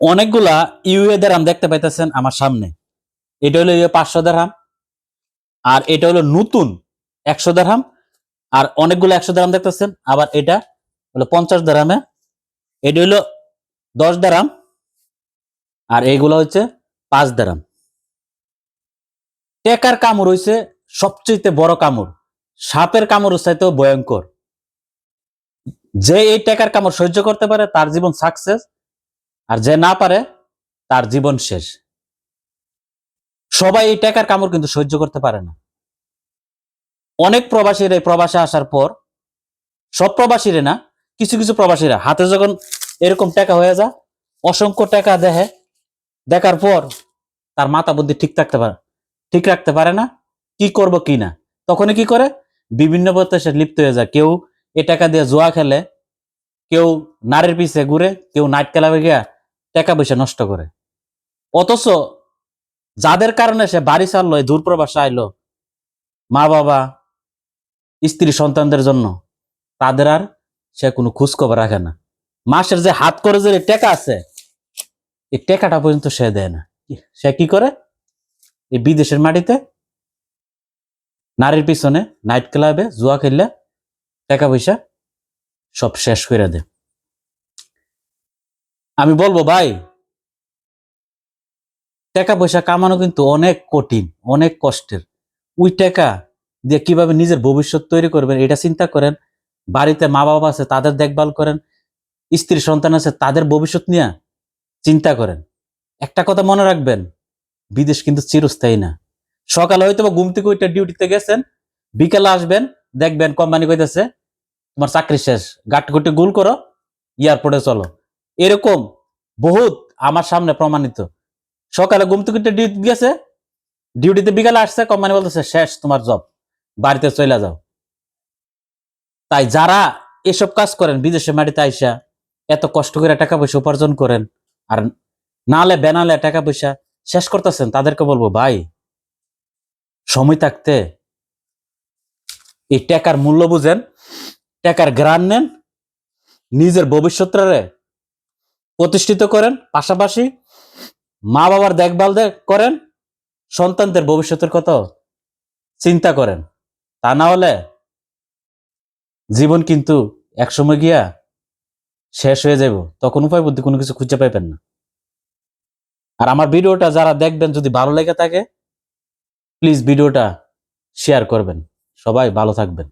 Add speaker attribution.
Speaker 1: অনেকগুলা ইউএ দেরাম দেখতে পাইতেছেন আমার সামনে। এটা হলো পাঁচশো দেরহাম আর এটা হলো নতুন একশো দেরহাম আর অনেকগুলো একশো দেরাম দেখতেছেন, আবার এটা হলো পঞ্চাশ দেরামে এটা হলো দশ দেরাম আর এইগুলো হচ্ছে পাঁচ দেরাম টেকার কামড় হইছে সবচেয়ে বড় কামড়, সাপের কামড় চাইতেও ভয়ঙ্কর। যে এই টেকার কামড় সহ্য করতে পারে, তার জীবন সাকসেস আর যে না পারে, তার জীবন শেষ। সবাই এই টেকার কামড় কিন্তু সহ্য করতে পারে না। অনেক প্রবাসীর এই প্রবাসে আসার পর, সব প্রবাসীরে না, কিছু কিছু প্রবাসীরা হাতে যখন এরকম টাকা হয়ে যায়, অসংখ্য টাকা দেখে দেখার পর তার মাথা বুদ্ধি ঠিক থাকতে পারে, ঠিক রাখতে পারে না, কি করব কি না। তখনই কি করে? বিভিন্ন পথে সে লিপ্ত হয়ে যায়। কেউ এ টাকা দিয়ে জোয়া খেলে, কেউ নারীর পিছে ঘুরে, কেউ নাইট ক্লাবে গিয়া টাকা পয়সা নষ্ট করে। অথচ যাদের কারণে সে বাড়ি ছাড়লো দূরপ্রবাসে আইলো মা বাবা স্ত্রী সন্তানদের জন্য, তাদের আর সে কোনো খোঁজখবর রাখে না। মাসের যে হাত করে যে টাকা আছে, এই টাকাটা পর্যন্ত সে দেয় না। সে কি করে? এই বিদেশের মাটিতে নারীর পিছনে নাইট ক্লাবে জুয়া খেললে টাকা পয়সা সব শেষ করে দেয়। আমি বলব, ভাই, টাকা পয়সা কামানো কিন্তু অনেক কঠিন, অনেক কষ্টের। ওই টাকা দিয়ে কীভাবে নিজের ভবিষ্যৎ তৈরি করবেন, এটা চিন্তা করেন। বাড়িতে মা বাবা আছে, তাদের দেখভাল করেন। স্ত্রী, সন্তান আছে, তাদের ভবিষ্যৎ নিয়ে চিন্তা করেন। একটা কথা মনে রাখবেন, বিদেশ কিন্তু চিরস্থায়ী না। সকালে হয়তো বা ঘুম থেকে ওইটা ডিউটিতে গেছেন, বিকেলে আসবেন, দেখবেন কোম্পানি কইতেছে, তোমার চাকরি শেষ গাটগুটি গুল করো, এয়ারপোর্টে চলো। এরকম বহুত আমার সামনে প্রমাণিত। সকালে ঘুম থেকে ডিউটি গেছে ডিউটিতে বিকালে আসছে কোম্পানি বলতেছে, শেষ, তোমার জব বাড়িতে চলে যাও। তাই যারা এসব কাজ করেন, বিদেশে মাটিতে আইসা, এত কষ্ট করে টাকা পয়সা উপার্জন করেন, আর নালে বেনালে টাকা পয়সা শেষ করতেছেন, তাদেরকে বলব, ভাই, সময় থাকতে এই টাকার মূল্য বুঝেন, টাকার গ্রান নেন, নিজের ভবিষ্যৎটারে প্রতিষ্ঠিত করেন, পাশাপাশি মা বাবার দেখভাল করেন, সন্তানদের ভবিষ্যতের কথা চিন্তা করেন। তা না হলে জীবন কিন্তু একসময় গিয়া শেষ হয়ে যাব তখন উপায় বুদ্ধি কোনো কিছু খুঁজে পাইবেন না। আর আমার ভিডিওটা যারা দেখবেন, যদি ভালো লেগে থাকে প্লিজ ভিডিওটা শেয়ার করবেন। সবাই ভালো থাকবেন।